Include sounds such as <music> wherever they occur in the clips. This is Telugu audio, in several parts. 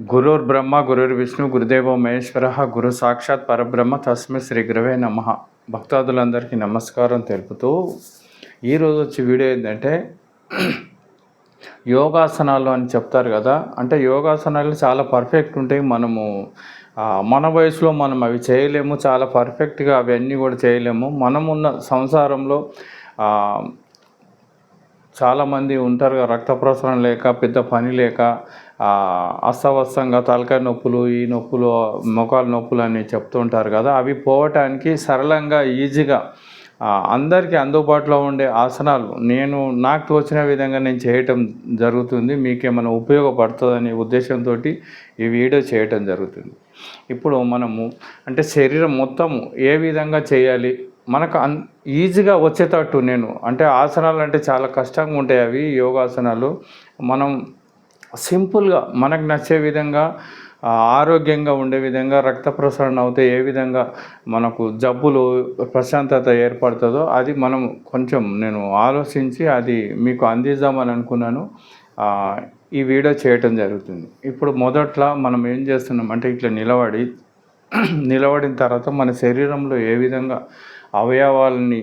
గురుర్ బ్రహ్మ గురుర్ విష్ణు గురుదేవ మహేశ్వర గురు సాక్షాత్ పరబ్రహ్మ తస్మై శ్రీ గురవే నమ. భక్తాదులందరికీ నమస్కారం తెలుపుతూ ఈరోజు వచ్చి వీడియో ఏంటంటే యోగాసనాలు అని చెప్తారు కదా. అంటే యోగాసనాలు చాలా పర్ఫెక్ట్ ఉంటాయి. మనము మన వయసులో మనం అవి చేయలేము. చాలా పర్ఫెక్ట్గా అవన్నీ కూడా చేయలేము. మనమున్న సంసారంలో చాలామంది ఉంటారు రక్త ప్రసరణ లేక పెద్ద పని లేక అస్తవస్తంగా తలకాయ నొప్పులు ఈ నొప్పులు మొఖాల నొప్పులు అని చెప్తుంటారు కదా అవి పోవటానికి సరళంగా ఈజీగా అందరికీ అందుబాటులో ఉండే ఆసనాలు నేను నాకు తోచిన విధంగా నేను చేయటం జరుగుతుంది. మీకేమైనా ఉపయోగపడుతుందనే ఉద్దేశంతో ఈ వీడియో చేయటం జరుగుతుంది. ఇప్పుడు మనము అంటే శరీరం మొత్తము ఏ విధంగా చేయాలి? మనకు అన్ ఈజీగా వచ్చేటట్టు నేను అంటే ఆసనాలు అంటే చాలా కష్టంగా ఉంటాయి అవి యోగాసనాలు. మనం సింపుల్గా మనకు నచ్చే విధంగా ఆరోగ్యంగా ఉండే విధంగా రక్త ప్రసరణ అవుతే ఏ విధంగా మనకు జబ్బులు ప్రశాంతత ఏర్పడుతుందో అది మనం కొంచెం నేను ఆలోచించి అది మీకు అందిద్దామని అనుకున్నాను. ఈ వీడియో చేయటం జరుగుతుంది. ఇప్పుడు మొదట్లో మనం ఏం చేస్తున్నాం అంటే ఇట్లా నిలబడి <clears throat> నిలబడిన తర్వాత మన శరీరంలో ఏ విధంగా అవయవాలని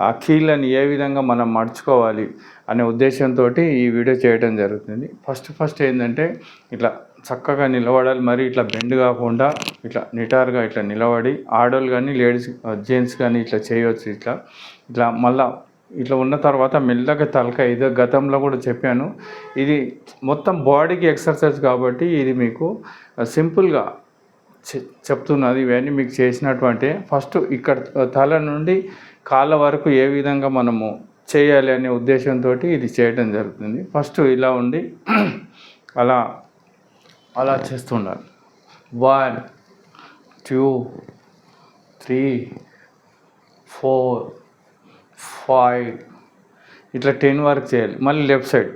ఆ కీళ్ళని ఏ విధంగా మనం మడుచుకోవాలి అనే ఉద్దేశంతో ఈ వీడియో చేయడం జరుగుతుంది. ఫస్ట్ ఫస్ట్ ఏంటంటే ఇట్లా చక్కగా నిలబడాలి. మరి ఇట్లా బెండ్ కాకుండా ఇట్లా నిటారుగా ఇట్లా నిలబడి ఆడోళ్ళు కానీ లేడీస్ జెంట్స్ కానీ ఇట్లా చేయవచ్చు ఇట్లా. ఇట్లా మళ్ళా ఇట్లా ఉన్న తర్వాత మెల్లగా తలక ఇదే గతంలో కూడా చెప్పాను. ఇది మొత్తం బాడీకి ఎక్సర్సైజ్ కాబట్టి ఇది మీకు సింపుల్గా చె- చెప్తున్నది ఇవన్నీ మీకు చేసినటువంటి ఫస్ట్ ఇక్కడ తల నుండి కాళ్ళ వరకు ఏ విధంగా మనము చేయాలి అనే ఉద్దేశంతో ఇది చేయడం జరుగుతుంది. ఫస్ట్ ఇలా ఉండి <clears throat> అలా అలా చేస్తుండాలి. One two three four five. ఇట్లా టెన్ వరకు చేయాలి. మళ్ళీ left side.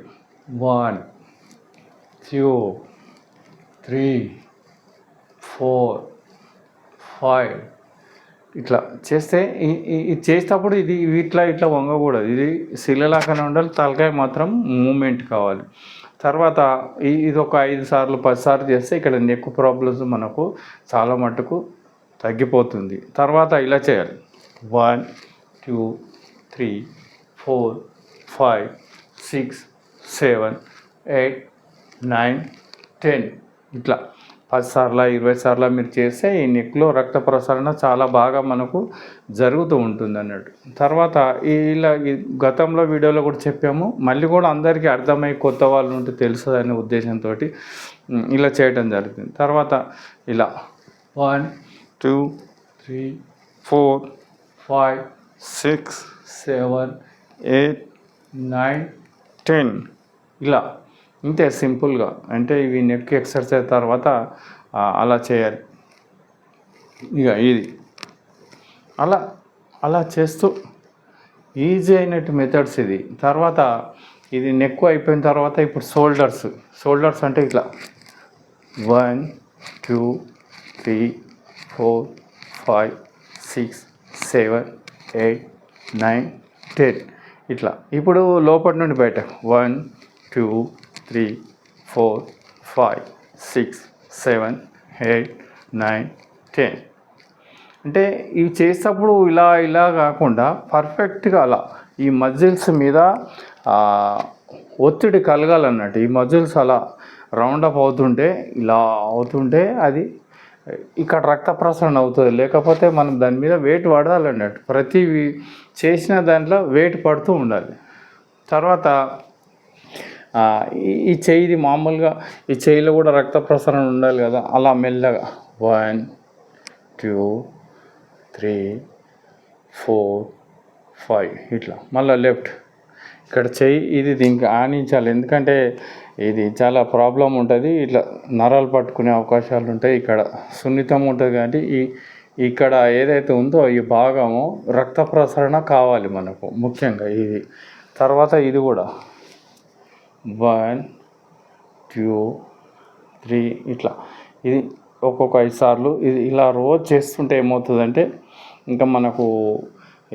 One two three four five. ఇట్లా చేస్తే ఇది చేసేటప్పుడు ఇది ఇట్లా ఇట్లా వంగకూడదు. ఇది శిలలాగానే ఉండాలి తలకాయ మాత్రం మూమెంట్ కావాలి. తర్వాత ఇది ఒక ఐదు సార్లు పది సార్లు చేస్తే ఇక్కడ నెక్ ప్రాబ్లమ్స్ మనకు చాలా మట్టుకు తగ్గిపోతుంది. తర్వాత ఇలా చేయాలి. One two three four five six seven eight nine ten. ఇట్లా. పది సార్ల ఇరవై సార్లు మీరు చేస్తే ఈ నెక్లో రక్త ప్రసరణ చాలా బాగా మనకు జరుగుతూ ఉంటుంది అన్నట్టు. తర్వాత ఇలా ఈ గతంలో వీడియోలో కూడా చెప్పాము. మళ్ళీ కూడా అందరికీ అర్థమై కొత్త వాళ్ళు ఉంటే తెలుస్తుంది అనే ఉద్దేశంతో ఇలా చేయటం జరుగుతుంది తర్వాత ఇలా one two three four five six seven eight nine ten. ఇలా ఇంతే సింపుల్గా. అంటే ఇవి నెక్ ఎక్సర్సైజ్ తర్వాత అలా చేయాలి. ఇక ఇది. అలా అలా చేస్తూ ఈజీ అయినట్టు మెథడ్స్ ఇది. తర్వాత ఇది నెక్ అయిపోయిన తర్వాత ఇప్పుడు షోల్డర్స్. షోల్డర్స్ అంటే ఇట్లా. One two three four five six seven eight nine ten. ఇట్లా. ఇప్పుడు లోపటి నుండి బయట. One two three four five six seven eight nine ten అంటే ఇవి చేసేటప్పుడు ఇలా ఇలా కాకుండా పర్ఫెక్ట్గా అలా ఈ మజిల్స్ మీద ఒత్తిడి కలగాలన్నట్టు ఈ మజిల్స్ అలా రౌండప్ అవుతుంటే ఇలా అవుతుంటే అది ఇక్కడ రక్త ప్రసరణ అవుతుంది. లేకపోతే మనం దాని మీద వెయిట్ పడాలన్నట్టు ప్రతి చేసిన దాంట్లో వెయిట్ పడుతూ ఉండాలి. తర్వాత ఈ- ఈ మామూలుగా ఈ చెయ్యిలో కూడా రక్త ప్రసరణ ఉండాలి కదా అలా మెల్లగా. One two three four five ఇట్లా. మళ్ళీ లెఫ్ట్ ఇక్కడ చెయ్యి ఇది దీనికి ఆనించాలి. ఎందుకంటే ఇది చాలా ప్రాబ్లం ఉంటుంది. ఇట్లా నరాలు పట్టుకునే అవకాశాలు ఉంటాయి ఇక్కడ. సున్నితం ఉంటుంది కాబట్టి ఈ ఇక్కడ ఏదైతే ఉందో ఈ భాగము రక్త ప్రసరణ కావాలి మనకు ముఖ్యంగా ఇది. తర్వాత ఇది కూడా. వన్ టూ త్రీ ఇట్లా. ఇది ఒక్కొక్క ఐదు సార్లు ఇది ఇలా రోజు చేస్తుంటే ఏమవుతుందంటే ఇంకా మనకు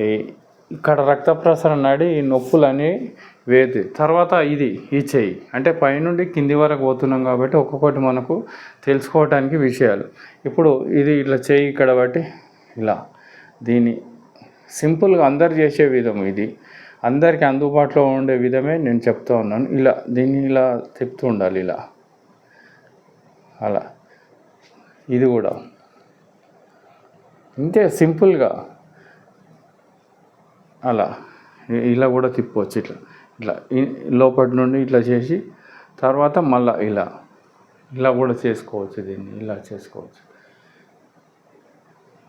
ఈ ఇక్కడ రక్త ప్రసరణ నాడి ఈ నొప్పులని వేది. తర్వాత ఇది ఈ చెయ్యి. అంటే పైనుండి కింది వరకు పోతున్నాం కాబట్టి ఒక్కొక్కటి మనకు తెలుసుకోవటానికి విషయాలు. ఇప్పుడు ఇది ఇట్లా చెయ్యి ఇక్కడ బట్టి ఇలా దీన్ని సింపుల్గా అందరు చేసే విధం ఇది. అందరికీ అందుబాటులో ఉండే విధమే నేను చెప్తా ఉన్నాను. ఇలా దీన్ని ఇలా తిప్పుతూ ఉండాలి ఇలా. అలా. ఇది కూడా. ఇంతే సింపుల్గా. అలా. ఇలా కూడా తిప్పవచ్చు ఇట్లా. ఇట్లా. లోపటి నుండి ఇట్లా చేసి తర్వాత మళ్ళా ఇలా. ఇలా కూడా చేసుకోవచ్చు దీన్ని ఇలా చేసుకోవచ్చు.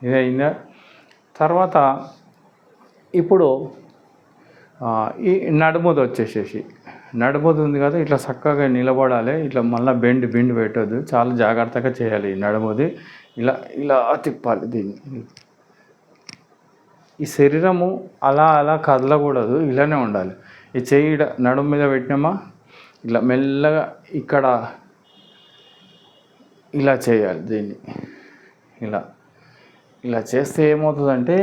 ఇదైందా తర్వాత ఇప్పుడు ఈ నడుముది వచ్చేసేసి. నడుముది ఉంది కదా ఇట్లా చక్కగా నిలబడాలి ఇట్లా మళ్ళీ బెండ్ బెండ్ పెట్టొద్దు. చాలా జాగ్రత్తగా చేయాలి ఈ నడుముది. ఇలా ఇలా తిప్పాలి దీన్ని. ఈ శరీరము అలా అలా కదలకూడదు ఇలానే ఉండాలి. ఈ చెయ్యి నడుము మీద పెట్టినామా? ఇలా మెల్లగా ఇక్కడ ఇలా చేయాలి దీన్ని. ఇలా ఇలా చేస్తే ఏమవుతుందంటే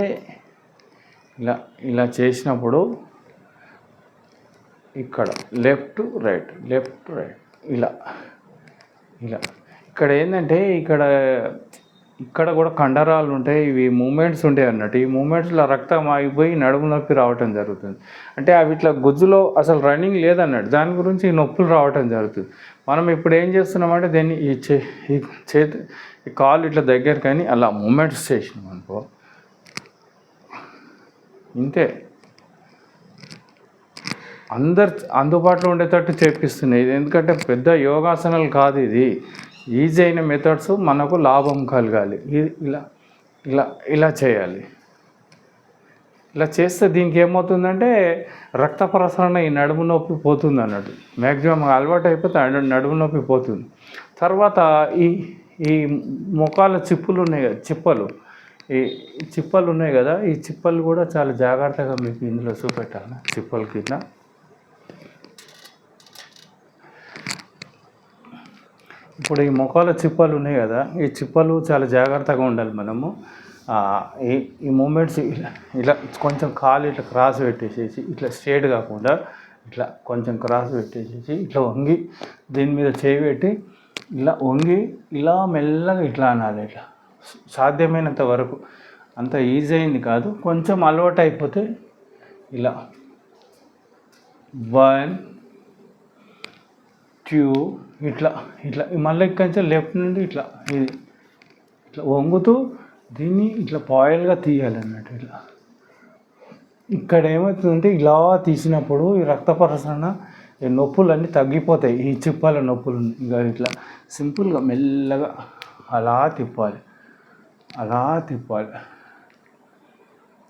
ఇలా ఇలా చేసినప్పుడు ఇక్కడ లెఫ్ట్ రైట్ లెఫ్ట్ రైట్ ఇలా ఇలా. ఇక్కడ ఏంటంటే ఇక్కడ ఇక్కడ కూడా కండరాలు ఉంటాయి ఇవి మూమెంట్స్ ఉంటాయి అన్నట్టు. ఈ మూమెంట్స్లో రక్తం ఆగిపోయి నడుము నొప్పి రావటం జరుగుతుంది. అంటే అవి ఇట్లా గుజ్జులో అసలు రన్నింగ్ లేదన్నట్టు. దాని గురించి ఈ నొప్పులు రావటం జరుగుతుంది. మనం ఇప్పుడు ఏం చేస్తున్నామంటే దీన్ని ఈ చే ఈ చేతి ఈ కాలు ఇట్లా దగ్గర కానీ అలా మూమెంట్స్ చేసినాం అనుకో ఇంతే. అందరు అందుబాటులో ఉండేటట్టు చేపిస్తున్నాయి. ఇది ఎందుకంటే పెద్ద యోగాసనాలు కాదు ఇది. ఈజీ అయిన మెథడ్స్ మనకు లాభం కలగాలి. ఇది ఇలా ఇలా ఇలా చేయాలి. ఇలా చేస్తే దీనికి ఏమవుతుందంటే రక్త ప్రసరణ ఈ నడుము నొప్పి పోతుంది అన్నట్టు. మ్యాక్సిమం అలవాటు అయిపోతే ఆ నడుము నొప్పి పోతుంది. తర్వాత ఈ ఈ ముఖాల చిప్పులు ఉన్నాయి కదా చిప్పలు. ఈ చిప్పలు ఉన్నాయి కదా ఈ చిప్పలు కూడా చాలా జాగ్రత్తగా మీకు ఇందులో చూపెట్టాలి. చిప్పల కింద. ఇప్పుడు ఈ ముఖాల చిప్పలు ఉన్నాయి కదా ఈ చిప్పలు చాలా జాగ్రత్తగా ఉండాలి మనము. ఈ ఈ మూమెంట్స్ ఇలా ఇలా కొంచెం కాలు ఇట్లా క్రాస్ పెట్టేసేసి ఇట్లా స్ట్రేట్ కాకుండా ఇట్లా కొంచెం క్రాస్ పెట్టేసేసి ఇట్లా వంగి దీని మీద చేయి పెట్టి ఇలా వంగి ఇలా మెల్లగా ఇట్లా అనాలి ఇట్లా. సాధ్యమైనంత వరకు అంత ఈజీ అయింది కాదు కొంచెం అలవాటు అయిపోతే ఇలా. వన్ ట్యూ ఇట్లా ఇట్లా మళ్ళీ కొంచెం లెఫ్ట్ నుండి ఇట్లా ఇది ఇట్లా వంగుతూ దీన్ని ఇట్లా పాయిల్గా తీయాలన్నట్టు ఇట్లా. ఇక్కడ ఏమవుతుందంటే ఇలా తీసినప్పుడు ఈ రక్త ప్రసరణ ఈ నొప్పులు అన్నీ తగ్గిపోతాయి ఈ చిప్పాల నొప్పులు ఇంకా ఇట్లా సింపుల్గా మెల్లగా అలా తిప్పాలి అలా తిప్పాలి.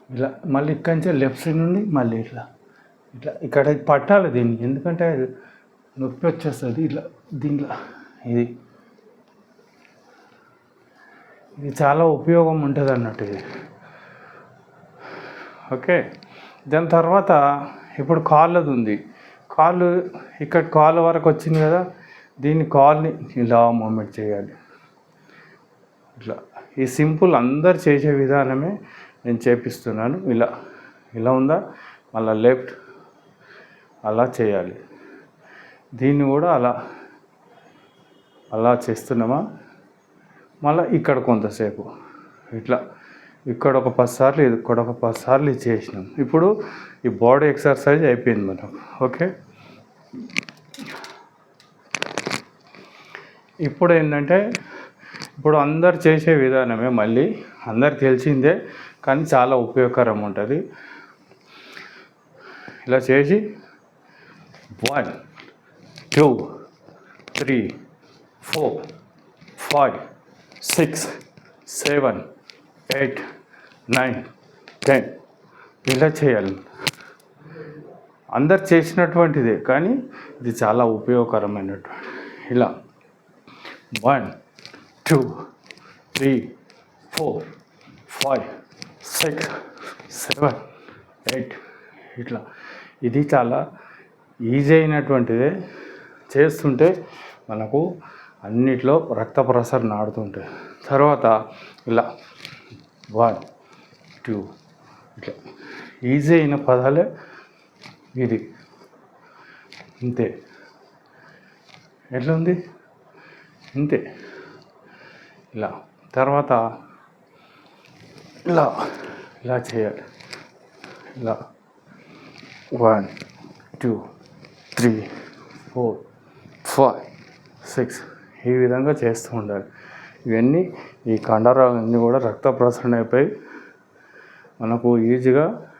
ఇలా మళ్ళీ ఇక్కడి నుంచి లెఫ్ట్ సైడ్ నుండి మళ్ళీ ఇట్లా ఇట్లా ఇక్కడ పట్టాలి దీన్ని ఎందుకంటే అది నొప్పి వచ్చేస్తుంది ఇట్లా దీంట్లో. ఇది. ఇది చాలా ఉపయోగం ఉంటుంది అన్నట్టు ఇది. ఓకే. దాని తర్వాత ఇప్పుడు కాళ్ళది ఉంది. కాళ్ళు ఇక్కడ కాళ్ళ వరకు వచ్చింది కదా దీన్ని కాల్ని ఇలా మూమెంట్ చేయాలి. ఇట్లా. ఈ సింపుల్ అందరు చేసే విధానమే నేను చేపిస్తున్నాను. ఇలా ఇలా ఉందా? మళ్ళీ లెఫ్ట్. అలా చేయాలి. దీన్ని కూడా అలా అలా చేస్తున్నామా? మళ్ళీ ఇక్కడ కొంతసేపు. ఇట్లా ఇక్కడ ఒక పది సార్లు ఇక్కడ ఒక పది సార్లు చేసినాం. ఇప్పుడు ఈ బాడీ ఎక్సర్సైజ్ అయిపోయింది మనం ఓకే? ఇప్పుడు ఏంటంటే ఇప్పుడు అందరు చేసే విధానమే మళ్ళీ. అందరు తెలిసిందే కానీ చాలా ఉపయోగకరం ఉంటుంది. ఇలా చేసి one two three four five six seven eight nine ten ఇలా చేయాలి. అందరు చేసినటువంటిదే కానీ ఇది చాలా ఉపయోగకరమైనటువంటి ఇలా. One two three four five six seven eight ఇట్లా. ఇది చాలా ఈజీ అయినటువంటిదే. చేస్తుంటే మనకు అన్నిట్లో రక్త ప్రసరణ ఆడుతుంటాయి తర్వాత ఇలా వన్ టూ ఇట్లా. ఈజీ అయిన పదాలే ఇది. ఇంతే. ఎట్లా ఉంది ఇంతే. ఇలా. తర్వాత ఇలా. ఇలా చేయాలి. ఇలా. One two three four five six. ఈ విధంగా చేస్తూ ఉండాలి. ఇవన్నీ ఈ కండరాలన్నీ కూడా రక్త ప్రసరణ అయిపోయి మనకు ఈజీగా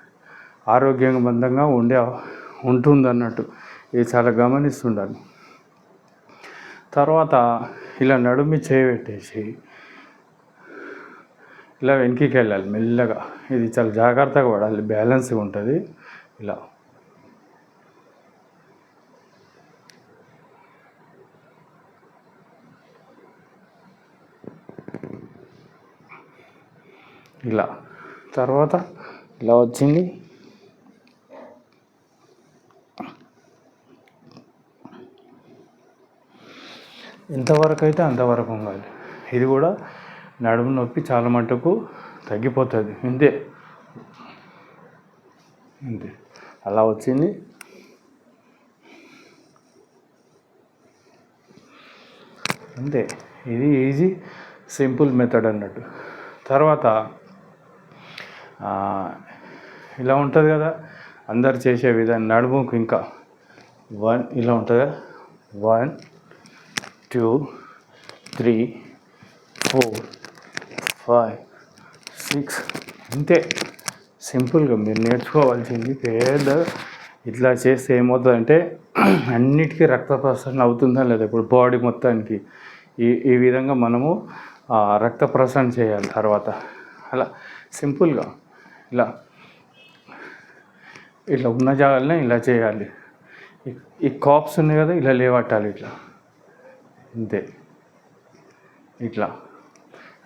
ఆరోగ్యవంతంగా ఉండే ఉంటుంది అన్నట్టు ఇది చాలా గమనిస్తుండాలి. తర్వాత ఇలా నడుమి చేయబెట్టేసి ఇలా వెనక్కి వెళ్ళాలి మెల్లగా. ఇది చాలా జాగ్రత్తగా పడాలి. బ్యాలెన్స్గా ఉంటుంది. ఇలా. ఇలా. తర్వాత ఇలా వచ్చింది. ఎంతవరకు అయితే అంతవరకు ఉండాలి. ఇది కూడా నడుము నొప్పి చాలా మటుకు తగ్గిపోతుంది. ఇంతే. ఇంతే. అలా వచ్చింది. అంతే ఇది ఈజీ సింపుల్ మెథడ్ అన్నట్టు. తర్వాత ఇలా ఉంటుంది కదా. అందరు చేసే విధానం నడుముకు ఇంకా. వన్ ఇలా ఉంటుందా one two three four five six. అంతే సింపుల్గా మీరు నేర్చుకోవాల్సింది పేద ఇట్లా చేస్తే ఏమవుతుందంటే <clears throat> అన్నిటికీ రక్త ప్రసరణ అవుతుందా లేదా? ఇప్పుడు బాడీ మొత్తానికి ఈ ఈ విధంగా మనము రక్త ప్రసరణ చేయాలి తర్వాత. అలా సింపుల్గా. ఇలా ఇట్లా ఉన్న జాగాలనే ఇలా చేయాలి. ఈ- కాప్స్ ఉన్నాయి కదా ఇలా లేవట్టాలి ఇట్లా. అంతే. ఇట్లా.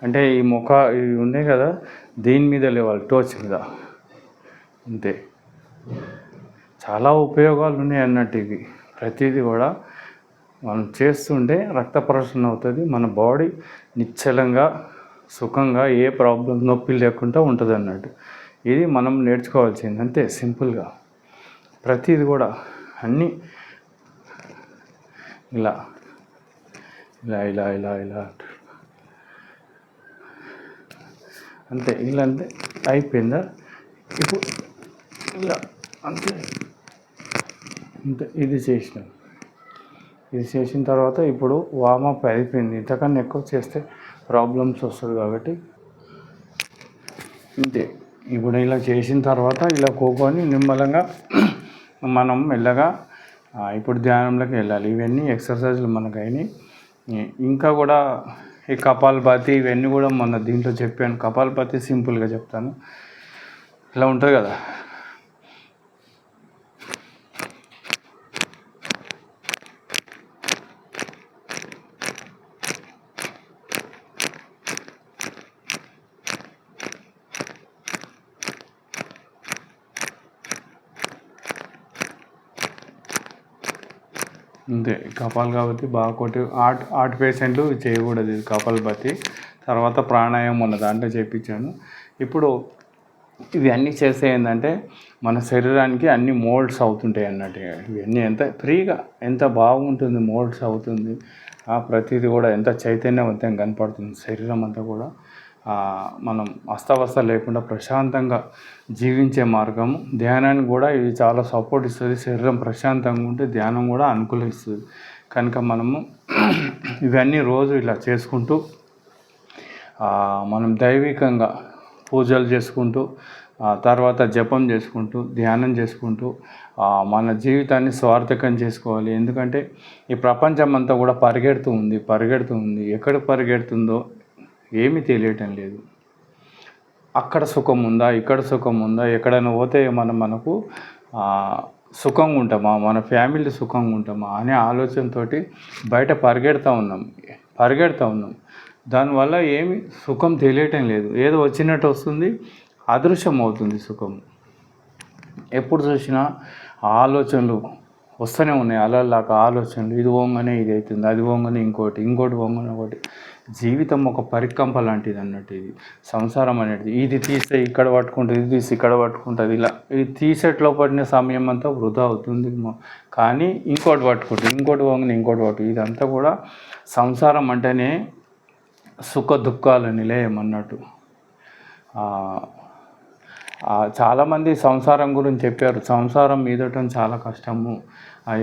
అంటే ఈ ముఖ ఇవి ఉన్నాయి కదా దీని మీద లేవాలి? టోచ్ మీద. అంతే. చాలా ఉపయోగాలు ఉన్నాయి అన్నట్టు ఇవి. ప్రతిదీ కూడా మనం చేస్తుంటే రక్త ప్రసరణ అవుతుంది. మన బాడీ నిశ్చలంగా సుఖంగా ఏ ప్రాబ్లం నొప్పి లేకుండా ఉంటుంది అన్నట్టు ఇది మనం నేర్చుకోవాల్సింది. అంతే సింపుల్గా. ప్రతిది కూడా అన్నీ ఇలా ఇలా ఇలా ఇలా ఇలా అంతే ఇలా అంతే అయిపోయిందా? ఇప్పుడు ఇలా అంతే. అంతే ఇది చేసినాం. ఇది చేసిన తర్వాత ఇప్పుడు వామప్ అయిపోయింది. ఇంతకన్నా ఎక్కువ చేస్తే ప్రాబ్లమ్స్ వస్తుంది కాబట్టి అంతే. ఇప్పుడు ఇలా చేసిన తర్వాత ఇలా కోకొని నిమ్మలంగా మనం మెల్లగా ఇప్పుడు ధ్యానంలోకి వెళ్ళాలి. ఇవన్నీ ఎక్సర్సైజ్లు మనకు అయినాయి ఇంకా కూడా ఈ కపాలపాతి ఇవన్నీ కూడా మొన్న దీంట్లో చెప్పాను. కపాలపాతి సింపుల్గా చెప్తాను. ఇలా ఉంటుంది కదా. అంతే. కపాల్ కాబట్టి బాగా కొట్టి ఆర్ట్ ఆర్ట్ పేషెంట్లు చేయకూడదు ఇది కపాలభాతి తర్వాత ప్రాణాయామం ఉన్న దాంట్లో చేయించాను ఇప్పుడు ఇవన్నీ చేస్తే ఏంటంటే మన శరీరానికి అన్ని మోల్డ్స్ అవుతుంటాయి అన్నట్టు. ఇవన్నీ ఎంత ఫ్రీగా ఎంత బాగుంటుంది మోల్డ్స్ అవుతుంది. ఆ ప్రతిదీ కూడా ఎంత చైతన్యవంతంగా కనపడుతుంది శరీరం అంతా కూడా. మనం అస్తవస్థ లేకుండా ప్రశాంతంగా జీవించే మార్గము ధ్యానానికి కూడా ఇది చాలా సపోర్ట్ ఇస్తుంది. శరీరం ప్రశాంతంగా ఉంటే ధ్యానం కూడా అనుకూలిస్తుంది. కనుక మనము <clears throat> ఇవన్నీ రోజు ఇలా చేసుకుంటూ మనం దైవికంగా పూజలు చేసుకుంటూ తర్వాత జపం చేసుకుంటూ ధ్యానం చేసుకుంటూ మన జీవితాన్ని స్వార్థకం చేసుకోవాలి. ఎందుకంటే ఈ ప్రపంచం అంతా కూడా పరిగెడుతూ ఉంది పరిగెడుతూ ఉంది. ఎక్కడ పరిగెడుతుందో ఏమీ తెలియటం లేదు. అక్కడ సుఖం ఉందా? ఇక్కడ సుఖం ఉందా? ఎక్కడైనా పోతే మనం మనకు సుఖంగా ఉంటామా? మన ఫ్యామిలీ సుఖంగా ఉంటామా? అనే ఆలోచనతో బయట పరిగెడతా ఉన్నాం. పరిగెడతా ఉన్నాం. దానివల్ల ఏమి సుఖం తెలియటం లేదు. ఏదో వచ్చినట్టు వస్తుంది అదృశ్యం అవుతుంది సుఖం. ఎప్పుడు చూసినా ఆలోచనలు వస్తూనే ఉన్నాయి. అలల్లాగా ఆలోచనలు. ఇది పోగానే ఇది అవుతుంది అది పోగానే ఇంకోటి ఇంకోటి పోగానే ఒకటి. జీవితం ఒక పరికంప లాంటిది అన్నట్టు ఇది. సంసారం అనేది. ఇది తీస్తే ఇక్కడ పట్టుకుంటుంది ఇది తీసి ఇక్కడ పట్టుకుంటుంది ఇలా. ఇది తీసేట్లో పడిన సమయం అంతా వృధా అవుతుంది కానీ ఇంకోటి పట్టుకుంటుంది ఇంకోటి పోగానే ఇంకోటి పట్టు ఇదంతా కూడా సంసారం అంటేనే సుఖ దుఃఖాల నిలయం అన్నట్టు. చాలామంది సంసారం గురించి చెప్పారు. సంసారం మీదటం చాలా కష్టము.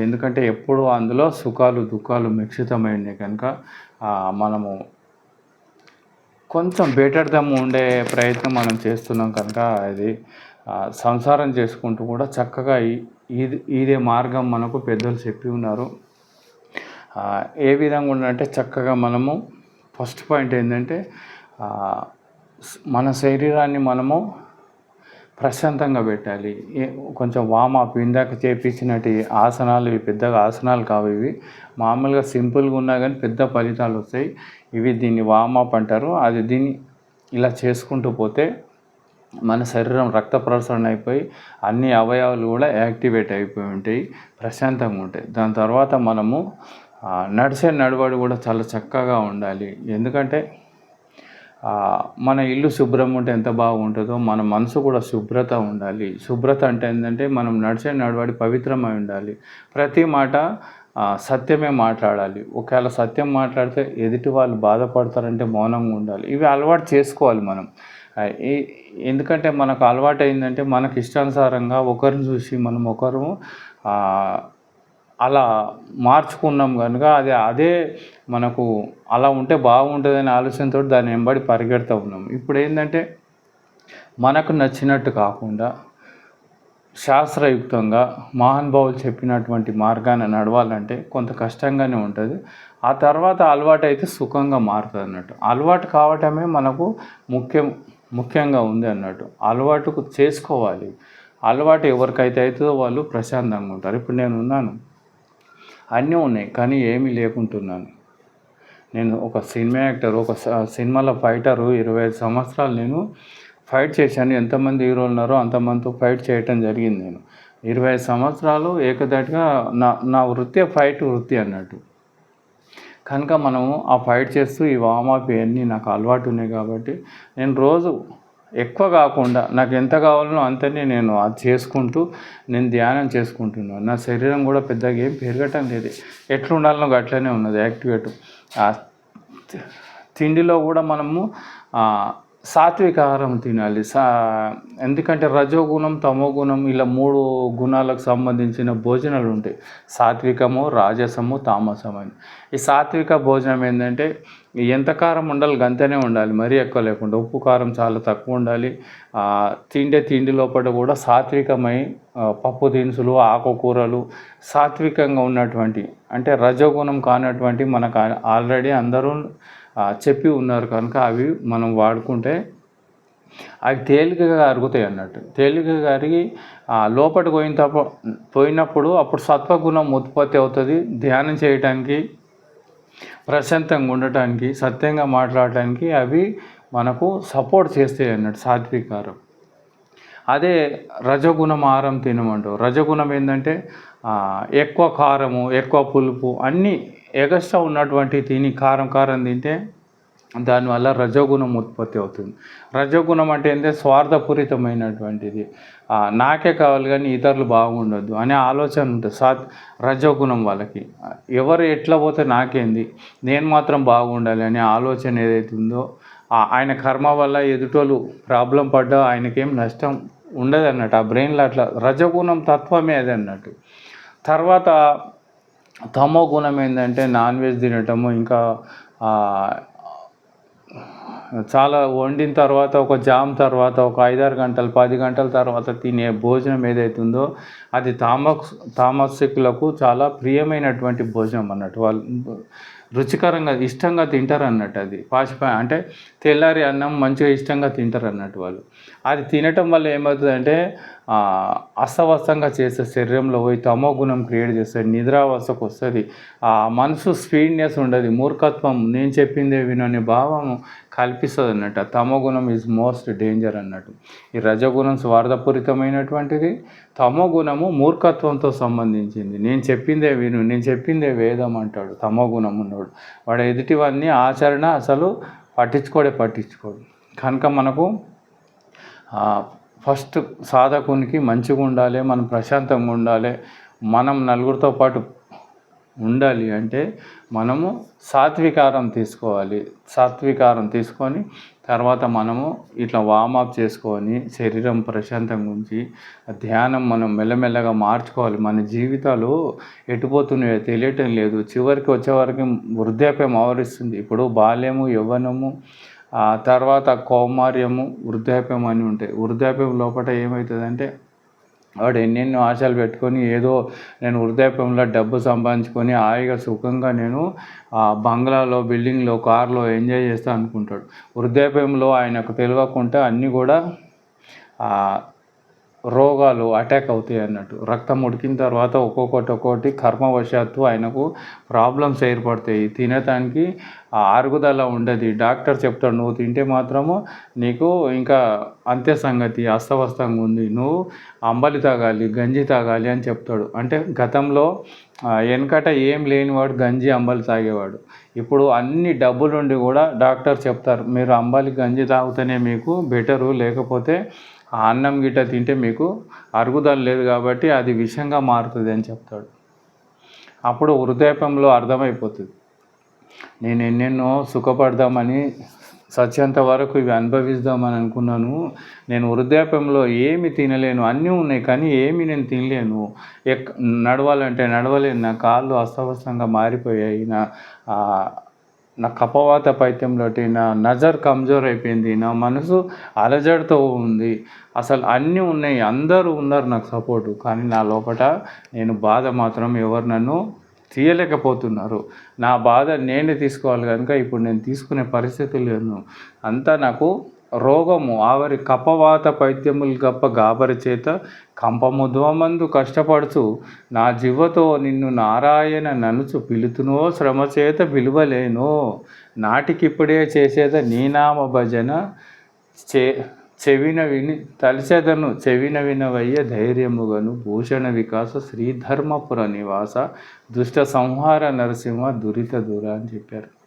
ఎందుకంటే ఎప్పుడు అందులో సుఖాలు దుఃఖాలు మిక్షితమైంది కనుక మనము కొంచెం బెటర్ దమ్ ఉండే ప్రయత్నం మనం చేస్తున్నాం కనుక అది సంసారం చేసుకుంటూ కూడా చక్కగా ఈ- ఇది ఇదే మార్గం మనకు పెద్దలు చెప్పి ఉన్నారు. ఏ విధంగా ఉండాలంటే చక్కగా మనము ఫస్ట్ పాయింట్ ఏంటంటే మన శరీరాన్ని మనము ప్రశాంతంగా పెట్టాలి. కొంచెం వామప్ ఇందాక చేపించినట్టు ఆసనాలు ఇవి పెద్దగా ఆసనాలు కావు ఇవి. మామూలుగా సింపుల్గా ఉన్నా కానీ పెద్ద ఫలితాలు వస్తాయి. ఇవి దీన్ని వామప్ అంటారు. అది దీన్ని ఇలా చేసుకుంటూ పోతే మన శరీరం రక్త ప్రసరణ అయిపోయి అన్ని అవయవాలు కూడా యాక్టివేట్ అయిపోయి ఉంటాయి. ప్రశాంతంగా ఉంటాయి. దాని తర్వాత మనము నడిచే నడవడి కూడా చాలా చక్కగా ఉండాలి. ఎందుకంటే మన ఇల్లు శుభ్రం ఉంటే ఎంత బాగుంటుందో మన మనసు కూడా శుభ్రత ఉండాలి. శుభ్రత అంటే ఏంటంటే మనం నడిచే నడవడి పవిత్రమై ఉండాలి. ప్రతి మాట సత్యమే మాట్లాడాలి. ఒకవేళ సత్యం మాట్లాడితే ఎదుటి వాళ్ళు బాధపడతారంటే మౌనంగా ఉండాలి. ఇవి అలవాటు చేసుకోవాలి మనం. ఎందుకంటే మనకు అలవాటు అయిందంటే మనకు ఇష్టానుసారంగా ఒకరిని చూసి మనం ఒకరు అలా మార్చుకున్నాం కనుక అది అదే మనకు అలా ఉంటే బాగుంటుందనే ఆలోచనతో దాన్ని వెంబడి పరిగెడుతూ ఉన్నాం. ఇప్పుడు ఏంటంటే మనకు నచ్చినట్టు కాకుండా శాస్త్రయుక్తంగా మహానుభావులు చెప్పినటువంటి మార్గాన్ని నడవాలంటే కొంత కష్టంగానే ఉంటుంది. ఆ తర్వాత అలవాటు అయితే సుఖంగా మారుతుంది అన్నట్టు అలవాటు కావటమే మనకు ముఖ్యం ముఖ్యంగా ఉంది అన్నట్టు. అలవాటు చేసుకోవాలి. అలవాటు ఎవరికైతే అవుతుందో వాళ్ళు ప్రశాంతంగా ఉంటారు. ఇప్పుడు నేను ఉన్నాను. అన్నీ ఉన్నాయి కానీ ఏమీ లేకుంటున్నాను. నేను ఒక సినిమా యాక్టర్ ఒక సినిమాలో ఫైటరు ఇరవై ఐదు సంవత్సరాలు నేను ఫైట్ చేశాను. ఎంతమంది హీరోలు ఉన్నారో అంతమందితో ఫైట్ చేయటం జరిగింది నేను. ఇరవై ఐదు సంవత్సరాలు ఏకదాటిగా నా నా వృత్తి ఫైట్ వృత్తి అన్నట్టు. కనుక మనము ఆ ఫైట్ చేస్తూ ఈ వామాప్ ఇవన్నీ నాకు అలవాటు ఉన్నాయి కాబట్టి నేను రోజు ఎక్కువ కాకుండా నాకు ఎంత కావాలనో అంతనే నేను అది చేసుకుంటూ నేను ధ్యానం చేసుకుంటున్నాను. నా శరీరం కూడా పెద్దగా ఏం పెరగటం లేదు. ఎట్లా ఉండాలనో అట్లనే ఉన్నది యాక్టివేట్. ఆ తిండిలో కూడా మనము సాత్విక ఆహారం తినాలి. సా ఎందుకంటే రజోగుణం తమోగుణం ఇలా మూడు గుణాలకు సంబంధించిన భోజనాలు ఉంటాయి సాత్వికము రాజసము తామసం అని. ఈ సాత్విక భోజనం ఏంటంటే ఎంత కారం ఉండాలి గంతనే ఉండాలి మరీ ఎక్కువ లేకుండా. ఉప్పు కారం చాలా తక్కువ ఉండాలి. తిండే తిండి లోపల కూడా సాత్వికమై పప్పు దినుసులు ఆకుకూరలు సాత్వికంగా ఉన్నటువంటి అంటే రజోగుణం కానటువంటి మనకు ఆల్రెడీ అందరూ చెప్పి ఉన్నారు కనుక అవి మనం వాడుకుంటే అవి తేలికగా అరుగుతాయి అన్నట్టు. తేలికగా అరిగి ఆ, లోపలికి పోయిన తప్ప పోయినప్పుడు అప్పుడు సత్వగుణం ఉత్పత్తి అవుతుంది. ధ్యానం చేయటానికి ప్రశాంతంగా ఉండటానికి సత్యంగా మాట్లాడటానికి అవి మనకు సపోర్ట్ చేస్తాయి అన్నట్టు సాత్వికారం. అదే రజగుణం ఆహారం తినమంటారు రజగుణం ఏంటంటే ఎక్కువ కారము ఎక్కువ పులుపు అన్నీ ఎగస్ట్రా ఉన్నటువంటి తిని కారం కారం తింటే దానివల్ల రజోగుణం ఉత్పత్తి అవుతుంది. రజోగుణం అంటే ఏంటంటే స్వార్థపూరితమైనటువంటిది. నాకే కావాలి కానీ ఇతరులు బాగుండొద్దు అనే ఆలోచన ఉంటుంది. సాత్ రజోగుణం వాళ్ళకి. ఎవరు ఎట్లా పోతే నాకేంది? నేను మాత్రం బాగుండాలి అనే ఆలోచన ఏదైతే ఉందో ఆయన కర్మ వల్ల ఎదుటోళ్ళు ప్రాబ్లం పడ్డా ఆయనకేం నష్టం ఉండదు అన్నట్టు ఆ బ్రెయిన్లో అట్లా రజగుణం తత్వమే అది అన్నట్టు. తర్వాత తమో గుణం ఏంటంటే నాన్ వెజ్ తినటము ఇంకా చాలా వండిన తర్వాత ఒక జామ్ తర్వాత ఒక ఐదారు గంటలు పది గంటల తర్వాత తినే భోజనం ఏదైతే ఉందో అది తామస్ తామసికులకు చాలా ప్రియమైనటువంటి భోజనం అన్నట్టు. వాళ్ళు రుచికరంగా ఇష్టంగా తింటారు అన్నట్టు అది. పాచిపా అంటే తెల్లారి అన్నం మంచిగా ఇష్టంగా తింటారు అన్నట్టు వాళ్ళు. అది తినటం వల్ల ఏమవుతుందంటే ఆ, చేసే శరీరంలో పోయి తమో గుణం క్రియేట్ చేస్తుంది నిద్రావస్థకు వస్తుంది. ఆ మనసు స్పీడ్నెస్ ఉండదు మూర్ఖత్వం. నేను చెప్పిందే వినని భావం కల్పిస్తుంది అన్నట్టు. ఆ తమో గుణం ఈజ్ మోస్ట్ డేంజర్ అన్నట్టు. ఈ రజగుణం స్వార్థపూరితమైనటువంటిది. తమో గుణము మూర్ఖత్వంతో సంబంధించింది. నేను చెప్పిందే విను నేను చెప్పిందే వేదం అంటాడు తమో గుణం ఉన్నాడు. వాడు ఎదుటివన్నీ ఆచరణ అసలు పట్టించుకోడే పట్టించుకోడు. కనుక మనకు ఫస్ట్ సాధకునికి మంచిగా ఉండాలి మనం ప్రశాంతంగా ఉండాలి మనం నలుగురితో పాటు ఉండాలి అంటే మనము సాత్వికారం తీసుకోవాలి. సాత్వికారం తీసుకొని తర్వాత మనము ఇట్లా వామప్ చేసుకొని శరీరం ప్రశాంతంగా ఉంచి ధ్యానం మనం మెల్లమెల్లగా మార్చుకోవాలి. మన జీవితాలు ఎటుపోతున్నాయో తెలియటం లేదు. చివరికి వచ్చేవరకు వృద్ధాప్యం ఆవరిస్తుంది. ఇప్పుడు బాల్యము యవ్వనము ఆ తర్వాత కౌమార్యము వృద్ధాప్యం అని ఉంటాయి. వృద్ధాప్యం లోపల ఏమవుతుందంటే వాడు ఎన్నెన్నో ఆశలు పెట్టుకొని ఏదో నేను వృద్ధాప్యంలో డబ్బు సంపాదించుకొని హాయిగా సుఖంగా నేను ఆ బంగ్లాలో బిల్డింగ్లో కార్లో ఎంజాయ్ చేస్తా అనుకుంటాడు. వృద్ధాప్యంలో ఆయనకు తెలియకుండా అన్నీ కూడా రోగాలు అటాక్ అవుతాయి అన్నట్టు. రక్తం ఉడికిన తర్వాత ఒక్కొక్కటి ఒక్కొక్కటి కర్మవశాత్తు ఆయనకు ప్రాబ్లమ్స్ ఏర్పడతాయి. తినటానికి అరుగుదల ఉండదు. డాక్టర్ చెప్తాడు నువ్వు తింటే మాత్రము నీకు ఇంకా అంతే సంగతి అస్తవస్తంగా ఉంది. నువ్వు అంబలి తాగాలి గంజి తాగాలి అని చెప్తాడు. అంటే గతంలో వెనకట ఏం లేనివాడు గంజి అంబలి తాగేవాడు. ఇప్పుడు అన్ని డబ్బులుండి కూడా డాక్టర్ చెప్తారు మీరు అంబలి గంజి తాగితేనే మీకు బెటరు లేకపోతే ఆ అన్నం గిట్ట తింటే మీకు అరుగుదల లేదు కాబట్టి అది విషంగా మారుతుంది అని చెప్తాడు. అప్పుడు వృద్ధాప్యంలో అర్థమైపోతుంది. నేను ఎన్నెన్నో సుఖపడదామని సత్యంత వరకు ఇవి అనుభవిస్తామని అనుకున్నాను. నేను వృద్ధాప్యంలో ఏమి తినలేను అన్నీ ఉన్నాయి కానీ ఏమి నేను తినలేను. ఎక్ నడవాలంటే నడవలేను. నా కాళ్ళు అస్తవస్తంగా మారిపోయాయి. నా నా కపవాత పైత్యంలోటి నా నజర్ కమ్జోర్ అయిపోయింది నా మనసు అలజడితో ఉంది. అసలు అన్నీ ఉన్నాయి అందరూ ఉన్నారు నాకు సపోర్టు కానీ నా లోపల నేను బాధ మాత్రం ఎవరు నన్ను తీయలేకపోతున్నారు. నా బాధ నేనే తీసుకోవాలి కనుక ఇప్పుడు నేను తీసుకునే పరిస్థితి లేను అంతా నాకు రోగము ఆవరి కపవాత పైత్యములు గప్ప గాబరి చేత కంపముధ్వమందు కష్టపడుచు నా జీవతో నిన్ను నారాయణ ననుచు పిలుతునో శ్రమ చేత పిలువలేను. నాటికిప్పుడే చేసేద నీనామ భజన చే చెవిన విని తలిచెదను చెవిన వినవయ్య ధైర్యముగను భూషణ వికాస శ్రీధర్మపుర నివాస దుష్ట సంహార నరసింహ దురిత దూర అని చెప్పారు.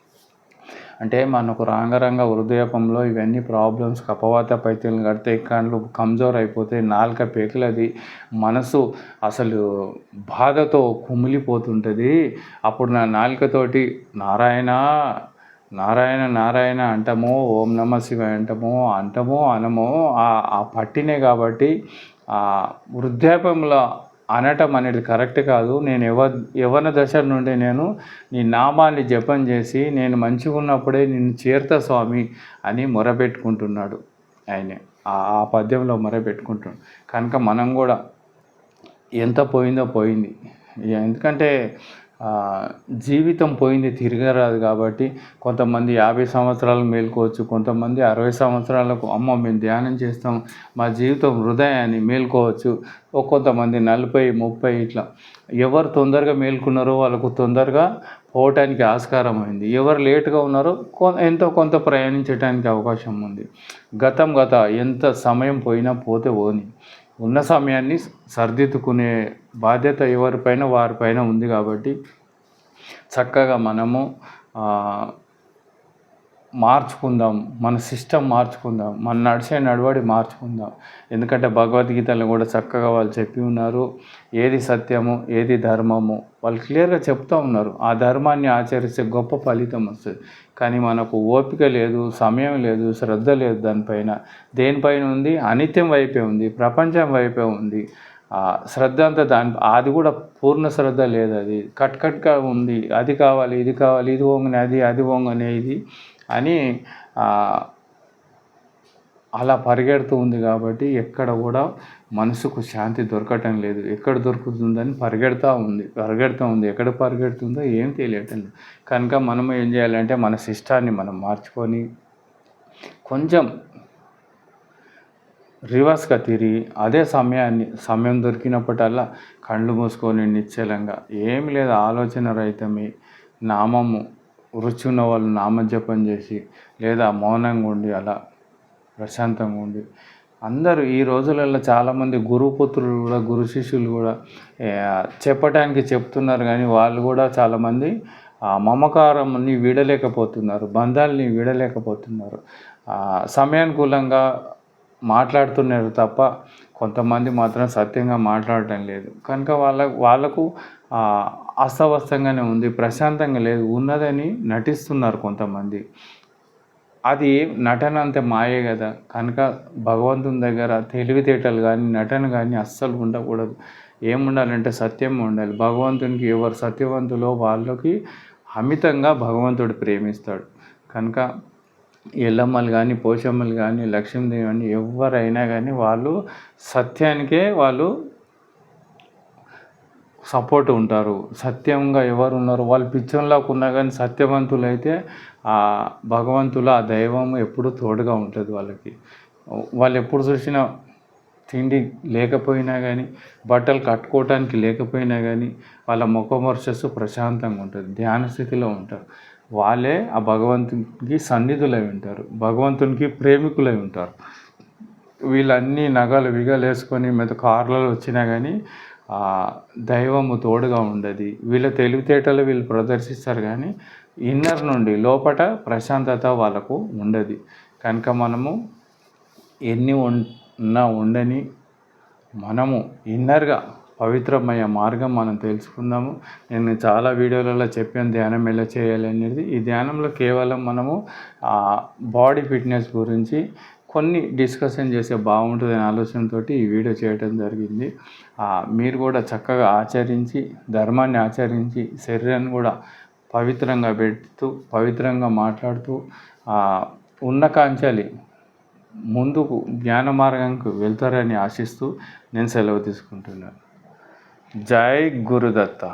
అంటే మనకు రాంగరంగ హృదయపంలో ఇవన్నీ ప్రాబ్లమ్స్ కపవాత పైతలు కడితే కండ్లు కమ్జోర్ అయిపోతే నాలుక పేకలది మనసు అసలు బాధతో కుమిలిపోతుంటుంది. అప్పుడు నా నాలుకతోటి నారాయణ నారాయణ నారాయణ అంటమో ఓం నమ శివాయ అంటమో అంటమో అనమో ఆ పట్టినే కాబట్టి ఆ వృద్ధాప్యంలో అనటం అనేది కరెక్ట్ కాదు. నేను ఎవ యవన దశ నుండి నేను నీ నామాన్ని జపం చేసి నేను మంచిగా ఉన్నప్పుడే నిన్ను చేరుతా స్వామి అని మొరపెట్టుకుంటున్నాడు ఆయన. ఆ పద్యంలో మొరపెట్టుకుంటున్నాడు. కనుక మనం కూడా ఎంత పోయిందో పోయింది. ఎందుకంటే జీవితం పోయింది తిరగరాదు కాబట్టి కొంతమంది యాభై సంవత్సరాలు మేల్కోవచ్చు కొంతమంది అరవై సంవత్సరాలకు అమ్మ మేము ధ్యానం చేస్తాం మా జీవితం హృదయాన్ని మేల్కోవచ్చు. కొంతమంది నలభై ముప్పై ఇట్లా. ఎవరు తొందరగా మేల్కున్నారో వాళ్ళకు తొందరగా పోవటానికి ఆస్కారం అయింది. ఎవరు లేటుగా ఉన్నారో ఎంతో కొంత ప్రయాణించడానికి అవకాశం ఉంది. గతం గత ఎంత సమయం పోయినా పోతే పోని. ఉన్న సమయాన్ని సర్దిద్దుకునే బాధ్యత ఎవరిపైన వారిపైన ఉంది కాబట్టి చక్కగా మనము మార్చుకుందాం మన సిస్టమ్ మార్చుకుందాం మన నడిచే నడవడి మార్చుకుందాం. ఎందుకంటే భగవద్గీతలో కూడా చక్కగా వాళ్ళు చెప్పి ఉన్నారు ఏది సత్యము ఏది ధర్మము. వాళ్ళు క్లియర్గా చెప్తూ ఉన్నారు ఆ ధర్మాన్ని ఆచరిస్తే గొప్ప ఫలితం వస్తుంది. కానీ మనకు ఓపిక లేదు సమయం లేదు శ్రద్ధ లేదు దానిపైన. దేనిపైన ఉంది? అనిత్యం వైపే ఉంది ప్రపంచం వైపే ఉంది. ఆ శ్రద్ధ అంతా దాని అది కూడా పూర్ణ శ్రద్ధ లేదు అది. కట్ కట్గా ఉంది అది కావాలి ఇది కావాలి ఇది వంగనే అది అది వంగనే ఇది. అని అలా పరిగెడుతూ ఉంది కాబట్టి ఎక్కడ కూడా మనసుకు శాంతి దొరకటం లేదు. ఎక్కడ దొరుకుతుందని పరిగెడతా ఉంది పరిగెడుతూ ఉంది. ఎక్కడ పరిగెడుతుందో ఏం తెలియటం లేదు. కనుక మనం ఏం చేయాలంటే మన సిస్టాన్ని మనం మార్చుకొని కొంచెం రివర్స్గా తిరిగి అదే సమయాన్ని సమయం దొరికినప్పటల్లా కళ్ళు మూసుకొని నిశ్చలంగా ఏమి లేదు ఆలోచన రహితమే నామము రుచి ఉన్న వాళ్ళు నామజపం చేసి లేదా మౌనంగా ఉండి అలా ప్రశాంతంగా ఉండి. అందరూ ఈ రోజులలో చాలామంది గురుపుత్రులు కూడా గురు శిష్యులు కూడా చెప్పటానికి చెప్తున్నారు కానీ వాళ్ళు కూడా చాలామంది ఆ మమకారంని వీడలేకపోతున్నారు బంధాలని వీడలేకపోతున్నారు. సమయానుకూలంగా మాట్లాడుతున్నారు తప్ప కొంతమంది మాత్రం సత్యంగా మాట్లాడటం లేదు. కనుక వాళ్ళ వాళ్ళకు అస్తవ్యస్తంగానే ఉంది ప్రశాంతంగా లేదు ఉన్నదని నటిస్తున్నారు కొంతమంది. అది నటన అంతే మాయే కదా. కనుక భగవంతుని దగ్గర తెలివితేటలు కానీ నటన కానీ అస్సలు ఉండకూడదు. ఏముండాలంటే సత్యం ఉండాలి. భగవంతునికి ఎవరు సత్యవంతులో వాళ్ళకి అమితంగా భగవంతుడు ప్రేమిస్తాడు. కనుక ఎల్లమ్మలు కానీ పోషమ్మలు కానీ లక్ష్మీదేవి కానీ ఎవరైనా కానీ వాళ్ళు సత్యానికే వాళ్ళు సపోర్ట్ ఉంటారు. సత్యంగా ఎవరు ఉన్నారు వాళ్ళు పిచ్చంలాగా ఉన్నా కానీ సత్యవంతులు అయితే ఆ భగవంతుల ఆ దైవం ఎప్పుడు తోడుగా ఉంటుంది వాళ్ళకి. వాళ్ళు ఎప్పుడు చూసినా తిండి లేకపోయినా కానీ బట్టలు కట్టుకోవటానికి లేకపోయినా కానీ వాళ్ళ ముఖమర్చస్సు ప్రశాంతంగా ఉంటుంది. ధ్యాన స్థితిలో ఉంటారు. వాళ్ళే ఆ భగవంతునికి సన్నిధులై ఉంటారు. భగవంతునికి ప్రేమికులై ఉంటారు. వీళ్ళన్నీ నగలు విగలు వేసుకొని మీద కార్లలో వచ్చినా కానీ దైవము తోడుగా ఉండదు. వీళ్ళ తెలివితేటలు వీళ్ళు ప్రదర్శిస్తారు కానీ ఇన్నర్ నుండి లోపట ప్రశాంతత వాళ్ళకు ఉండదు. కనుక మనము ఎన్ని ఉన్నా ఉండని మనము ఇన్నర్గా పవిత్రమయ్యే మార్గం మనం తెలుసుకుందాము. నేను చాలా వీడియోలలో చెప్పాను ధ్యానం ఎలా చేయాలి అనేది. ఈ ధ్యానంలో కేవలం మనము బాడీ ఫిట్నెస్ గురించి కొన్ని డిస్కషన్ చేస్తే బాగుంటుంది అనే ఆలోచనతో ఈ వీడియో చేయడం జరిగింది. మీరు కూడా చక్కగా ఆచరించి ధర్మాన్ని ఆచరించి శరీరాన్ని కూడా పవిత్రంగా పెడుతూ పవిత్రంగా మాట్లాడుతూ ఉన్న కాంచాలి ముందుకు జ్ఞాన మార్గంకు వెళ్తారని ఆశిస్తూ నేను సెలవు తీసుకుంటున్నాను. జై గురుదత్త.